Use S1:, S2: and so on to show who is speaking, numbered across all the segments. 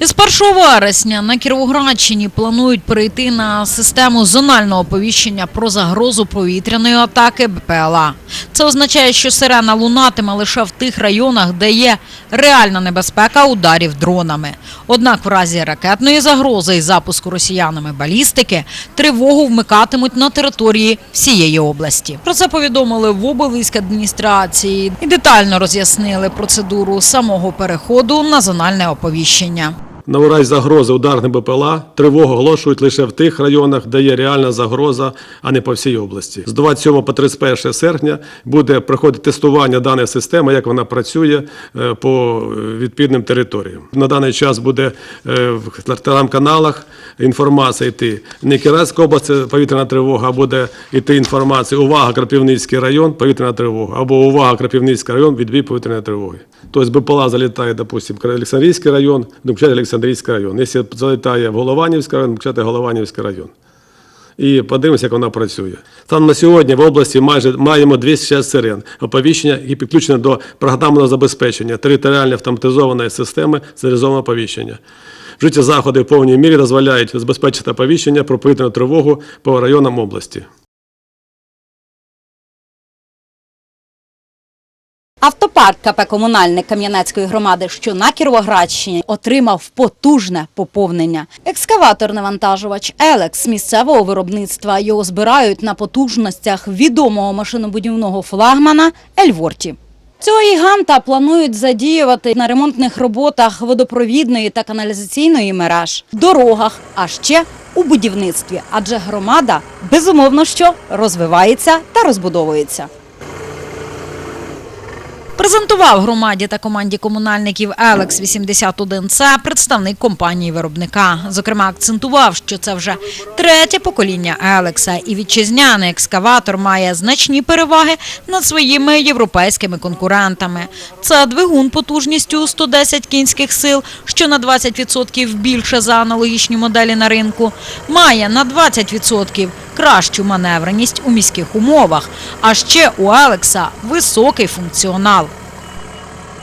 S1: Із 1 вересня на Кіровоградщині планують перейти на систему зонального оповіщення про загрозу повітряної атаки БПЛА. Це означає, що сирена лунатиме лише в тих районах, де є реальна небезпека ударів дронами. Однак в разі ракетної загрози і запуску росіянами балістики тривогу вмикатимуть на території всієї області. Про це повідомили в облвійськадміністрації і детально роз'яснили процедуру самого переходу на зональне оповіщення.
S2: На у загрози ударних БПЛА тривогу оголошують лише в тих районах, де є реальна загроза, а не по всій області. З 27 по 31 серпня буде проходити тестування даної системи, як вона працює е, по е, відповідним територіям. На даний час буде е, в телеграм-каналах інформація йти. Не Кіровоградська область повітряна тривога, а буде йти інформація. Увага, Крапівницький район, повітряна тривога. Або увага, Крапівницький район, відбій повітряної тривоги. Тобто БПЛА залітає, допустим, в Олександрійський район, включати Олександрійський район. Якщо залітає в Голованівський район, включати Голованівський район. І подивимося, як вона працює. Там на сьогодні в області майже маємо 206 сирен оповіщення, які підключені до програмного забезпечення територіально автоматизованої системи централізованого оповіщення. Вжиті заходи в повній мірі дозволяють забезпечити оповіщення про повітряну тривогу по районам області.
S3: Автопарк КП «Комунальник» Кам'янецької громади, що на Кіровоградщині, отримав потужне поповнення. Екскаватор-навантажувач «Елекс» місцевого виробництва. Його збирають на потужностях відомого машинобудівного флагмана «Ельворті». Цього гіганта планують задіювати на ремонтних роботах водопровідної та каналізаційної мереж, дорогах, а ще у будівництві. Адже громада безумовно що розвивається та розбудовується.
S1: Презентував громаді та команді комунальників Елекс 81 це представник компанії виробника. Зокрема, акцентував, що це вже третє покоління Елекса, і вітчизняний екскаватор має значні переваги над своїми європейськими конкурентами. Це двигун потужністю 110 кінських сил, що на 20% більше за аналогічні моделі на ринку. Має на 20% кращу маневреність у міських умовах. А ще у Елекса високий функціонал.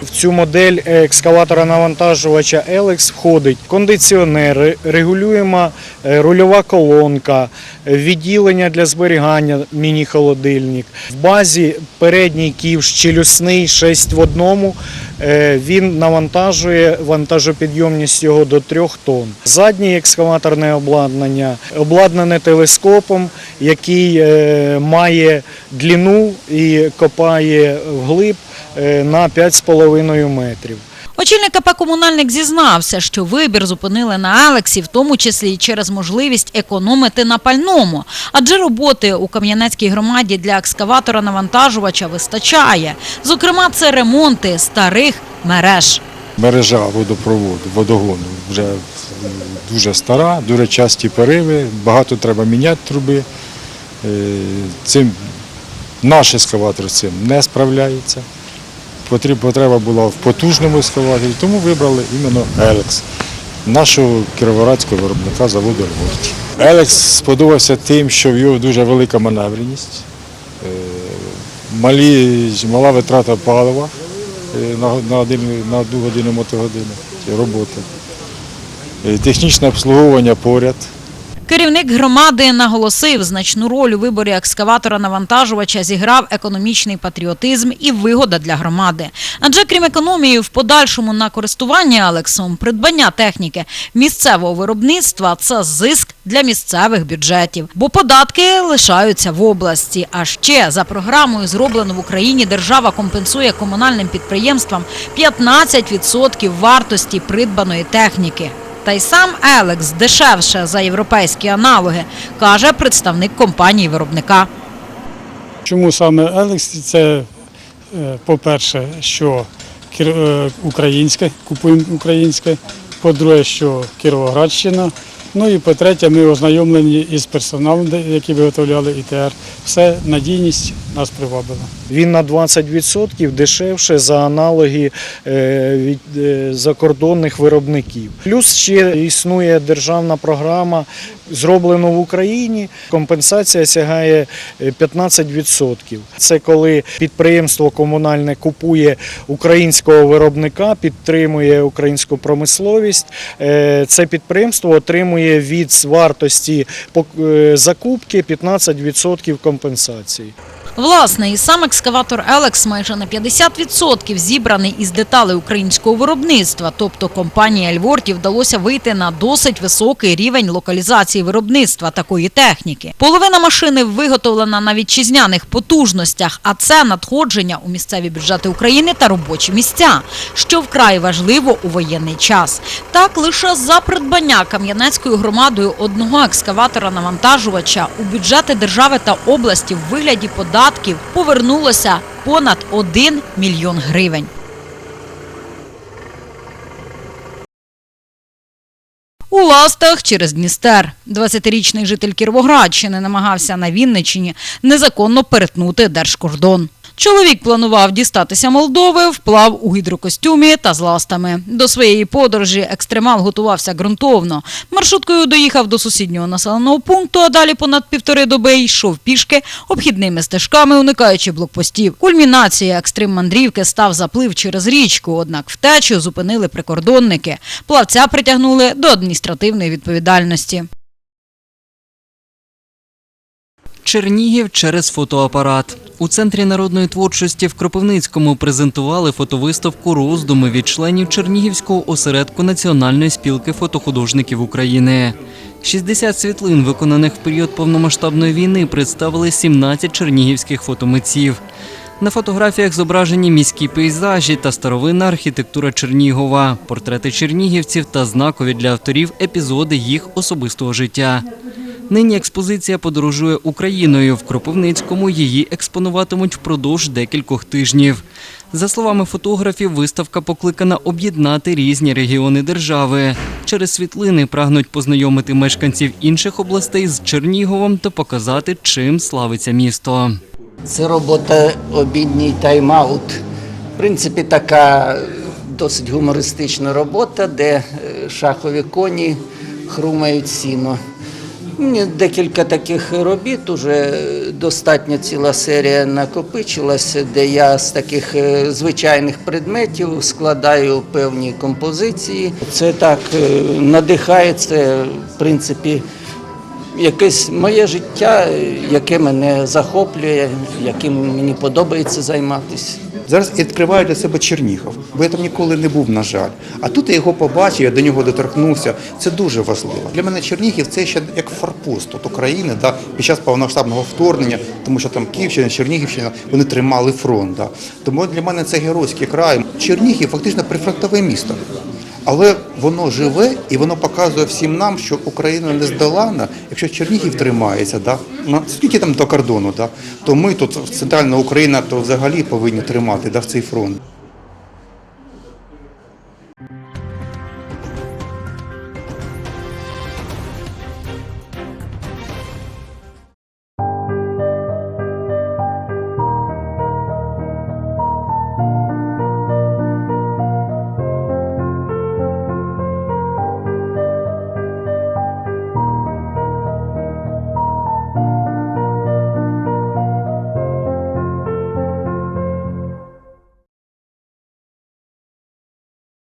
S4: В цю модель екскаватора навантажувача Elex входить кондиціонер, ре- регулюєма е, рульова колонка, відділення для зберігання, міні-холодильник. В базі передній ківш челюсний 6 в одному. Е, Він навантажує вантажопідйомність його до 3 тонн. Заднє екскаваторне обладнання обладнане телескопом, який е, має длину і копає вглиб на 5,5 метрів.
S1: Очільник КП «Комунальник» зізнався, що вибір зупинили на Елексі, в тому числі й через можливість економити на пальному. Адже роботи у Кам'янецькій громаді для екскаватора-навантажувача вистачає. Зокрема, це ремонти старих мереж.
S5: мережа водопроводу, водогону вже дуже стара, дуже часті перериви, багато треба міняти труби. Е, Цим наш ескаватор цим не справляється. Потреба була в потужному ескаваторі, тому вибрали іменно Елекс, нашого кіровоградського виробника заводу «Ельворті». Елекс сподобався тим, що в його дуже велика маневреність, е, мала витрата палива е, на, один, одну годину мотогодини роботи. Е, Технічне обслуговування поряд.
S1: Керівник громади наголосив, значну роль у виборі екскаватора-навантажувача зіграв економічний патріотизм і вигода для громади. Адже крім економії, в подальшому на користування Алексом придбання техніки місцевого виробництва це зиск для місцевих бюджетів, бо податки лишаються в області. А ще за програмою зроблено в Україні держава компенсує комунальним підприємствам 15% вартості придбаної техніки. Та й сам Елекс дешевше за європейські аналоги, каже представник компанії виробника.
S6: Чому саме Елекс? Це, е, по-перше, що е, українське, купуємо українське, по-друге, що Кіровоградщина. Ну і по-третє, ми ознайомлені із персоналом, який виготовляли ІТР. Все, надійність нас привабила.
S4: Він на 20% дешевше за аналоги е, від е, закордонних виробників. Плюс ще існує державна програма зроблено в Україні, компенсація сягає е, 15%. Це коли підприємство комунальне купує українського виробника, підтримує українську промисловість. Е, Це підприємство отримує від вартості е, закупки 15% компенсації.
S1: Власне, і сам екскаватор Елекс майже на 50% зібраний із деталей українського виробництва. Тобто компанії Ельворті вдалося вийти на досить високий рівень локалізації виробництва такої техніки. Половина машини виготовлена на вітчизняних потужностях, а це надходження у місцеві бюджети України та робочі місця, що вкрай важливо у воєнний час. Так лише за придбання Кам'янецькою громадою одного екскаватора-навантажувача у бюджети держави та області в вигляді податків повернулося понад 1 мільйон гривень. У ластах через Дністер 20-річний житель Кіровоградщини намагався на Вінничині незаконно перетнути держкордон. Чоловік планував дістатися Молдови, вплав у гідрокостюмі та з ластами. До своєї подорожі екстремал готувався ґрунтовно. Маршруткою доїхав до сусіднього населеного пункту, а далі понад півтори доби йшов пішки обхідними стежками, уникаючи блокпостів. Кульмінація екстрим-мандрівки став заплив через річку, однак втечу зупинили прикордонники. Плавця притягнули до адміністративної відповідальності.
S7: Чернігів через фотоапарат. У центрі народної творчості в Кропивницькому презентували фотовиставку роздуми від членів Чернігівського осередку Національної спілки фотохудожників України. 60 світлин, виконаних в період повномасштабної війни, представили 17 чернігівських фотомитців. На фотографіях зображені міські пейзажі та старовинна архітектура Чернігова, портрети чернігівців та знакові для авторів епізоди їх особистого життя. Нині експозиція подорожує Україною. В Кропивницькому її експонуватимуть впродовж декількох тижнів. За словами фотографів, виставка покликана об'єднати різні регіони держави. Через світлини прагнуть познайомити мешканців інших областей з Черніговом та показати, чим славиться місто.
S8: Це робота обідній тайм-аут. В принципі, така досить гумористична робота, де е, шахові коні хрумають сіно. Декілька таких робіт, уже достатньо ціла серія накопичилася, де я з таких е, звичайних предметів складаю певні композиції. Це так надихається, надихає, це в принципі якесь моє життя, яке мене захоплює, яким мені подобається займатися.
S9: Зараз відкриваю для себе Чернігов, бо я там ніколи не був, на жаль. А тут я його побачив, я до нього доторкнувся. Це дуже важливо. Для мене Чернігів це ще як форпост от України да, під час повномасштабного вторгнення, тому що там Київщина, Чернігівщина вони тримали фронт. Да. Тому для мене це геройський край. Чернігів фактично прифронтове місто. Але воно живе і воно показує всім нам, що Україна не здолана. Якщо Чернігів тримається, да, на скільки там до кордону, да, то ми тут центральна Україна, то взагалі повинні тримати да, в цей фронт.